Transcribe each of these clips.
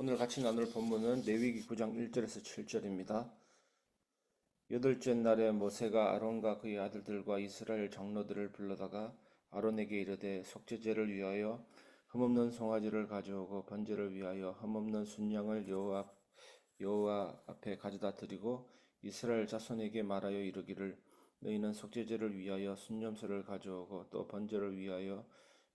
오늘 같이 나눌 본문은 레위기 9장 1절에서 7절입니다. 여덟째 날에 모세가 아론과 그의 아들들과 이스라엘 장로들을 불러다가 아론에게 이르되 속죄제를 위하여 흠없는 송아지를 가져오고 번제를 위하여 흠없는 순양을 여호와 앞- 여호와 앞에 가져다 드리고 이스라엘 자손에게 말하여 이르기를 너희는 속죄제를 위하여 순념소를 가져오고 또 번제를 위하여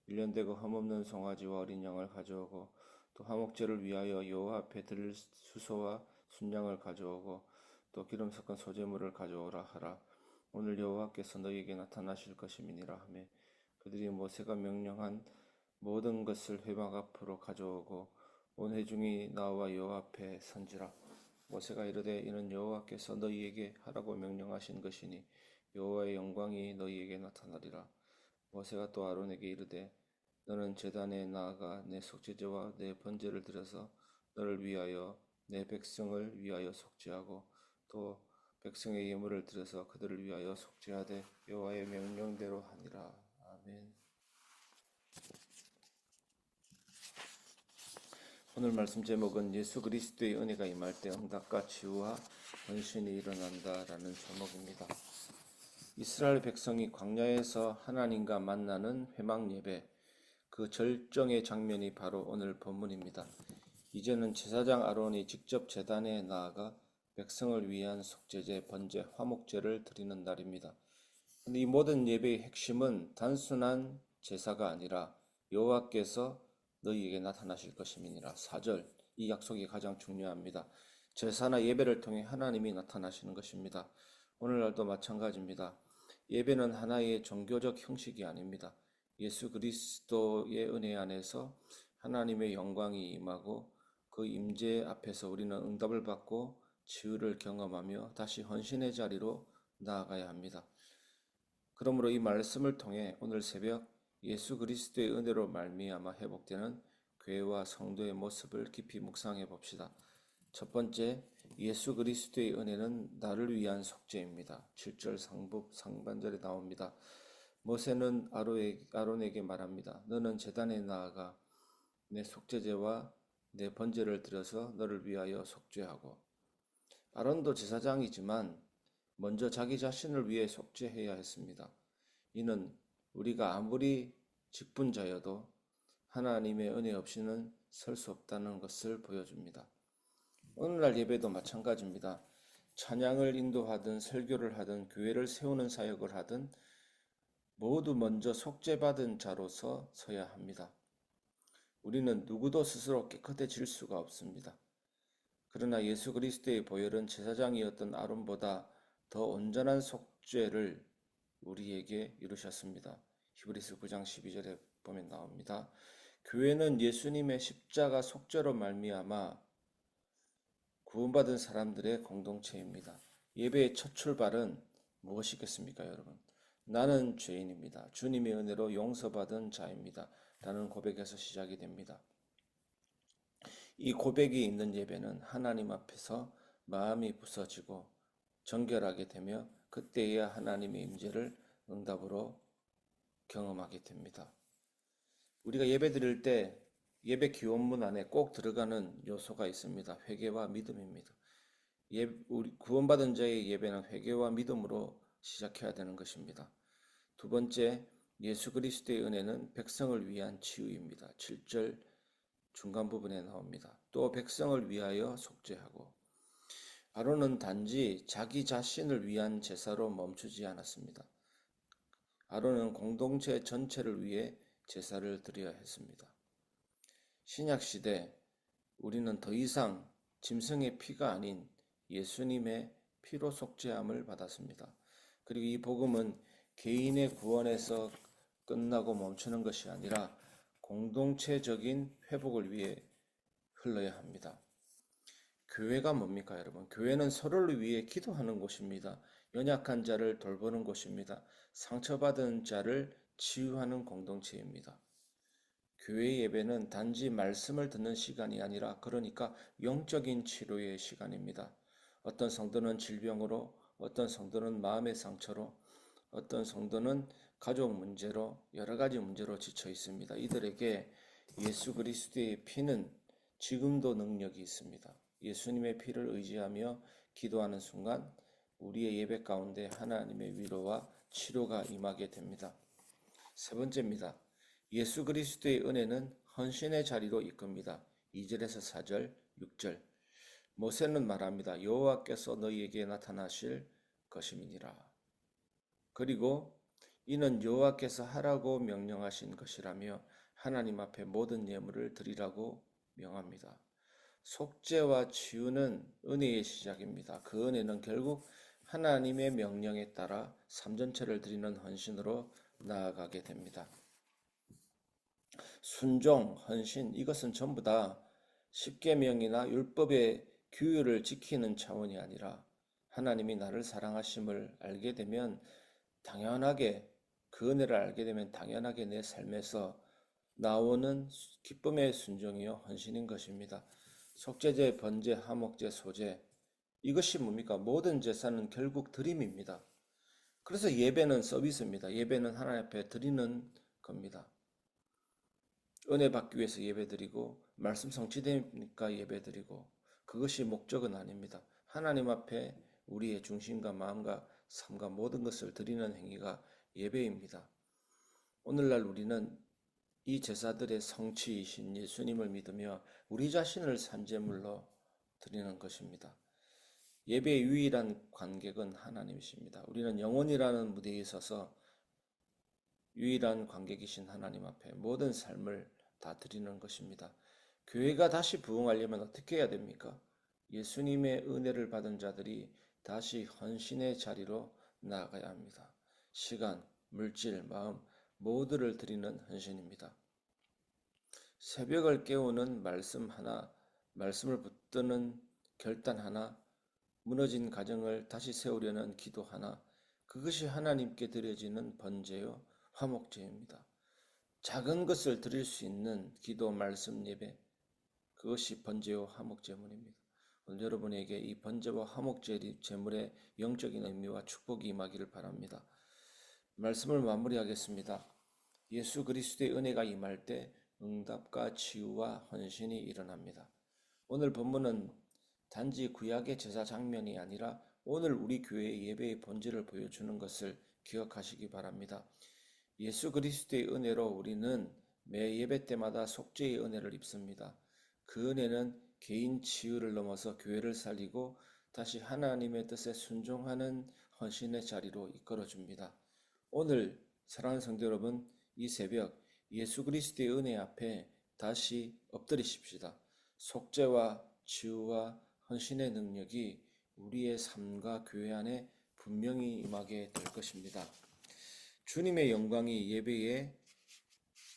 일년되고 흠없는 송아지와 어린 양을 가져오고 또 화목제를 위하여 여호와 앞에 드릴 수소와 순양을 가져오고 또 기름 섞은 소재물을 가져오라 하라. 오늘 여호와께서 너희에게 나타나실 것임이니라 하매 그들이 모세가 명령한 모든 것을 회막 앞으로 가져오고 온 회중이 나와 여호와 앞에 선지라. 모세가 이르되 이는 여호와께서 너희에게 하라고 명령하신 것이니 여호와의 영광이 너희에게 나타나리라. 모세가 또 아론에게 이르되 너는 제단에 나아가 내 속죄제와 내 번제를 드려서 너를 위하여 내 백성을 위하여 속죄하고 또 백성의 예물을 드려서 그들을 위하여 속죄하되 여호와의 명령대로 하니라. 아멘. 오늘 말씀 제목은 예수 그리스도의 은혜가 임할 때 응답과 치유와 헌신이 일어난다라는 제목입니다. 이스라엘 백성이 광야에서 하나님과 만나는 회막 예배 그 절정의 장면이 바로 오늘 본문입니다. 이제는 제사장 아론이 직접 제단에 나아가 백성을 위한 속죄제, 번제, 화목제를 드리는 날입니다. 근데 이 모든 예배의 핵심은 단순한 제사가 아니라 여호와께서 너희에게 나타나실 것임이니라. 4절 이 약속이 가장 중요합니다. 제사나 예배를 통해 하나님이 나타나시는 것입니다. 오늘날도 마찬가지입니다. 예배는 하나의 종교적 형식이 아닙니다. 예수 그리스도의 은혜 안에서 하나님의 영광이 임하고 그 임재 앞에서 우리는 응답을 받고 치유를 경험하며 다시 헌신의 자리로 나아가야 합니다. 그러므로 이 말씀을 통해 오늘 새벽 예수 그리스도의 은혜로 말미암아 회복되는 교회와 성도의 모습을 깊이 묵상해 봅시다. 첫 번째, 예수 그리스도의 은혜는 나를 위한 속죄입니다. 7절 상부 상반절에 나옵니다. 모세는 아론에게, 말합니다. 너는 제단에 나아가 내 속죄제와 내 번제를 드려서 너를 위하여 속죄하고 아론도 제사장이지만 먼저 자기 자신을 위해 속죄해야 했습니다. 이는 우리가 아무리 직분자여도 하나님의 은혜 없이는 설 수 없다는 것을 보여줍니다. 오늘날 예배도 마찬가지입니다. 찬양을 인도하든 설교를 하든 교회를 세우는 사역을 하든 모두 먼저 속죄받은 자로서 서야 합니다. 우리는 누구도 스스로 깨끗해질 수가 없습니다. 그러나 예수 그리스도의 보혈은 제사장이었던 아론보다 더 온전한 속죄를 우리에게 이루셨습니다. 히브리스 9장 12절에 보면 나옵니다. 교회는 예수님의 십자가 속죄로 말미암아 구원받은 사람들의 공동체입니다. 예배의 첫 출발은 무엇이겠습니까, 여러분? 나는 죄인입니다. 주님의 은혜로 용서받은 자입니다. 라는 고백에서 시작이 됩니다. 이 고백이 있는 예배는 하나님 앞에서 마음이 부서지고 정결하게 되며 그때에야 하나님의 임재를 응답으로 경험하게 됩니다. 우리가 예배 드릴 때 예배 기원문 안에 꼭 들어가는 요소가 있습니다. 회개와 믿음입니다. 예, 우리 구원받은 자의 예배는 회개와 믿음으로 시작해야 되는 것입니다. 두 번째, 예수 그리스도의 은혜는 백성을 위한 치유입니다. 7절 중간 부분에 나옵니다. 또 백성을 위하여 속죄하고 아론은 단지 자기 자신을 위한 제사로 멈추지 않았습니다. 아론은 공동체 전체를 위해 제사를 드려야 했습니다. 신약 시대 우리는 더 이상 짐승의 피가 아닌 예수님의 피로 속죄함을 받았습니다. 그리고 이 복음은 개인의 구원에서 끝나고 멈추는 것이 아니라 공동체적인 회복을 위해 흘러야 합니다. 교회가 뭡니까, 여러분? 교회는 서로를 위해 기도하는 곳입니다. 연약한 자를 돌보는 곳입니다. 상처받은 자를 치유하는 공동체입니다. 교회 예배는 단지 말씀을 듣는 시간이 아니라 그러니까 영적인 치료의 시간입니다. 어떤 성도는 질병으로, 어떤 성도는 마음의 상처로, 어떤 성도는 가족 문제로 여러 가지 문제로 지쳐 있습니다. 이들에게 예수 그리스도의 피는 지금도 능력이 있습니다. 예수님의 피를 의지하며 기도하는 순간 우리의 예배 가운데 하나님의 위로와 치료가 임하게 됩니다. 세 번째입니다. 예수 그리스도의 은혜는 헌신의 자리로 이끕니다. 2절에서 4절, 6절. 모세는 말합니다. 여호와께서 너희에게 나타나실 것임이니라. 그리고 이는 여호와께서 하라고 명령하신 것이라며 하나님 앞에 모든 예물을 드리라고 명합니다. 속죄와 치유는 은혜의 시작입니다. 그 은혜는 결국 하나님의 명령에 따라 삼전체를 드리는 헌신으로 나아가게 됩니다. 순종, 헌신 이것은 전부 다 십계명이나 율법의 규율을 지키는 차원이 아니라 하나님이 나를 사랑하심을 알게 되면 당연하게 그 은혜를 알게 되면 당연하게 내 삶에서 나오는 기쁨의 순종이요 헌신인 것입니다. 속죄제, 번제, 화목제, 소제 이것이 뭡니까? 모든 제사는 결국 드림입니다. 그래서 예배는 서비스입니다. 예배는 하나님 앞에 드리는 겁니다. 은혜 받기 위해서 예배 드리고 말씀 성취되니까 예배 드리고 그것이 목적은 아닙니다. 하나님 앞에 우리의 중심과 마음과 삶과 모든 것을 드리는 행위가 예배입니다. 오늘날 우리는 이 제사들의 성취이신 예수님을 믿으며 우리 자신을 산제물로 드리는 것입니다. 예배의 유일한 관객은 하나님이십니다. 우리는 영혼이라는 무대에 서서 유일한 관객이신 하나님 앞에 모든 삶을 다 드리는 것입니다. 교회가 다시 부흥하려면 어떻게 해야 됩니까? 예수님의 은혜를 받은 자들이 다시 헌신의 자리로 나아가야 합니다. 시간, 물질, 마음 모두를 드리는 헌신입니다. 새벽을 깨우는 말씀 하나, 말씀을 붙드는 결단 하나, 무너진 가정을 다시 세우려는 기도 하나, 그것이 하나님께 드려지는 번제요, 화목제입니다. 작은 것을 드릴 수 있는 기도, 말씀, 예배, 그것이 번제요, 화목제물입니다. 오늘 여러분에게 이 번제와 화목제 제물의 영적인 의미와 축복이 임하기를 바랍니다. 말씀을 마무리하겠습니다. 예수 그리스도의 은혜가 임할 때 응답과 치유와 헌신이 일어납니다. 오늘 본문은 단지 구약의 제사 장면이 아니라 오늘 우리 교회의 예배의 본질을 보여주는 것을 기억하시기 바랍니다. 예수 그리스도의 은혜로 우리는 매 예배 때마다 속죄의 은혜를 입습니다. 그 은혜는 개인 치유를 넘어서 교회를 살리고 다시 하나님의 뜻에 순종하는 헌신의 자리로 이끌어 줍니다. 오늘 사랑하는 성도 여러분, 이 새벽 예수 그리스도의 은혜 앞에 다시 엎드리십시다. 속죄와 치유와 헌신의 능력이 우리의 삶과 교회 안에 분명히 임하게 될 것입니다. 주님의 영광이 예배에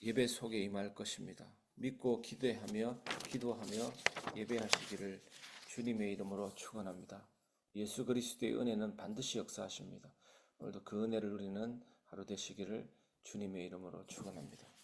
예배 속에 임할 것입니다. 믿고 기대하며 기도하며 예배하시기를 주님의 이름으로 축원합니다. 예수 그리스도의 은혜는 반드시 역사하십니다. 오늘도 그 은혜를 누리는 하루 되시기를 주님의 이름으로 축원합니다.